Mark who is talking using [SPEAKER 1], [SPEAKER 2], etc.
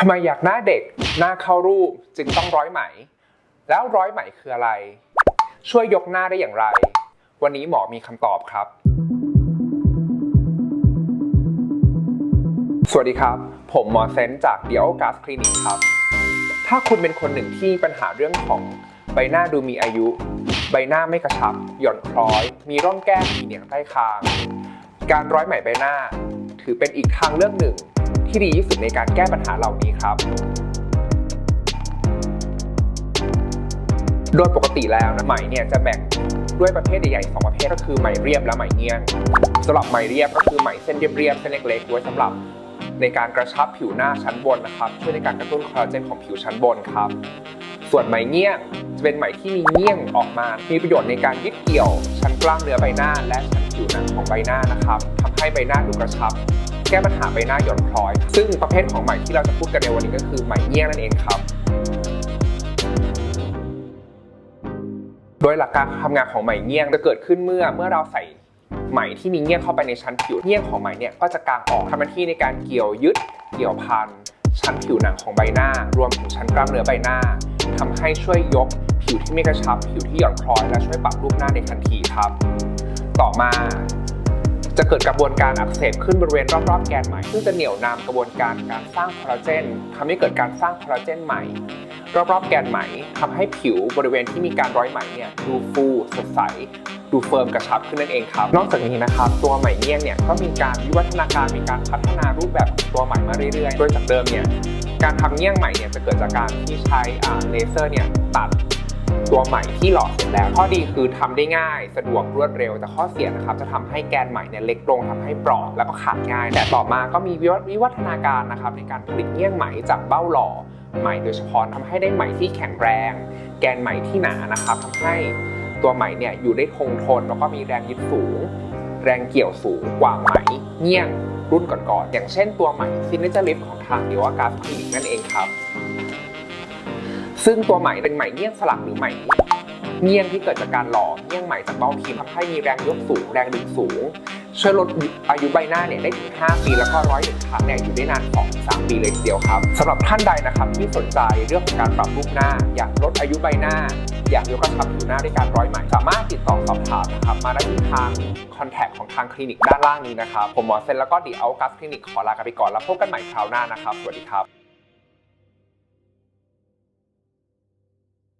[SPEAKER 1] ทำไมอยากหน้าเด็กหน้าเข้ารูปจึงต้องร้อยไหม แล้วร้อยไหมคืออะไร ช่วยยกหน้าได้อย่างไร วันนี้หมอมีคำตอบครับ สวัสดีครับ ผมหมอเซนจาก d i o g a s Clinic ครับ ถ้าคุณเป็นคนหนึ่งที่ปัญหาเรื่องของใบหน้าดูมีอายุ ใบหน้าไม่กระชับ หย่อนคล้อย มีร่องแก้มมีเหนียงใต้คาง การร้อยไหมใบหน้า ถือเป็นอีกทางเลือกหนึ่ง ที่ดีที่สุดในการแก้ปัญหาเหล่านี้ครับ โดยปกติแล้วนะไหมเนี่ยจะแบ่งด้วยประเภทใหญ่ๆสองประเภทก็คือไหมเรียบและไหมเงียงสำหรับไหมเรียบก็คือไหมเส้นเรียบๆเส้นเล็กๆไว้สำหรับในการกระชับผิวหน้าชั้นบนนะครับช่วยในการกระตุ้นคอลลาเจนของผิวชั้นบนครับ ส่วนไหมเงี่ยงจะเป็นไหมที่มีเงี่ยงออกมา มีประโยชน์ในการยึดเกี่ยวชั้นกล้ามเนื้อใบหน้า และชั้นผิวหนังของใบหน้านะครับทำให้ใบหน้าดูกระชับ แก้ปัญหาใบหน้าหย่อนคล้อย ซึ่งประเภทของไหมที่เราจะพูดกันในวันนี้ก็คือไหมเงี่ยงนั่นเองครับ โดยหลักการทำงานของไหมเงี่ยงจะเกิดขึ้นเมื่อเมื่อเราใส่ไหมที่มีเงี่ยงเข้าไปในชั้นผิวเงี่ยงของไหมเนี่ยก็จะกางออกทำหน้าที่ในการเกี่ยวยึดเกี่ยวพันชั้นผิวหนังของใบหน้า รวมถึงชั้นกล้ามเนื้อใบหน้าทำให้ช่วยยกผิวที่ไม่กระชับ ผิวที่หย่อนคล้อยและช่วยปรับรูปหน้าในทันทีครับ ต่อมา จะเกิดกระบวนการอักเสบขึ้นบริเวณรอบๆแกนไหม่ ซึ่งจะเหนี่ยวนำกระบวนการการสร้างคอลลาเจนทำให้เกิดการสร้างคอลลาเจนใหม่ รอบๆแกนไหม่ทำให้ผิวบริเวณที่มีการร้อยไหมเนี่ยดูฟูสดใสดูเฟิร์มกระชับขึ้นนั่นเองครับ นอกจากนี้นะครับ ตัวไหมเงี้ยงเนี่ยก็มีการวิวัฒนาการมีการพัฒนารูปแบบตัวไหมมาเรื่อยๆ โดยจากเดิมเนี่ยการทำเงี้ยงไหมเนี่ยจะเกิดจากการที่ใช้อ่าเลเซอร์เนี่ยตัด ตัวใหม่ที่หล่อเสร็จแล้ว ข้อดีคือทำได้ง่าย สะดวกรวดเร็ว แต่ข้อเสียนะครับจะทำให้แกนใหม่เนี่ยเล็กลงทำให้เปราะแล้วก็ขาดง่าย แต่ต่อมาก็มีวิวัฒนาการนะครับในการผลิตเงี้ยงไหมจากเบ้าหล่อไหมโดยเฉพาะทำให้ได้ไหมที่แข็งแรง แกนไหมที่หนานะครับทำให้ตัวไหมเนี่ยอยู่ได้คงทนแล้วก็มีแรงยึดสูง แรงเกี่ยวสูงกว่าไหมเงี้ยงรุ่นก่อนๆอย่างเช่นตัวไหมซินเนเจอร์ลิฟของทางเดียวกาสคลินิกนั่นเองครับ ซึ่งตัวไหมเป็นไหมเงี้ยงสลักหรือไหมเงี้ยงที่เกิดจากการหล่อเงี้ยงไหมจากเบ้าพีทำให้มีแรงยกสูง แรงดึงสูง ช่วยลดอายุใบหน้าเนี่ยได้ถึง 5 ปี แล้วก็ร้อยหนึ่งครั้งเนี่ยอยู่ได้นาน2 3ปีเลยทีเดียวครับสำหรับท่านใดนะครับที่สนใจเรื่องของการปรับรูปหน้า อยากลดอายุใบหน้า อยากยกกระชับผิวหน้าด้วยการร้อยไหมสามารถติดต่อสอบถามนะครับมาได้ที่ทางคอนแทคของทางคลินิกด้านล่างนี้นะครับผมหมอเซนแล้วก็ดีเอากัสคลินิกขอลากันไปก่อนแล้วพบกันใหม่คราวหน้านะครับสวัสดีครับ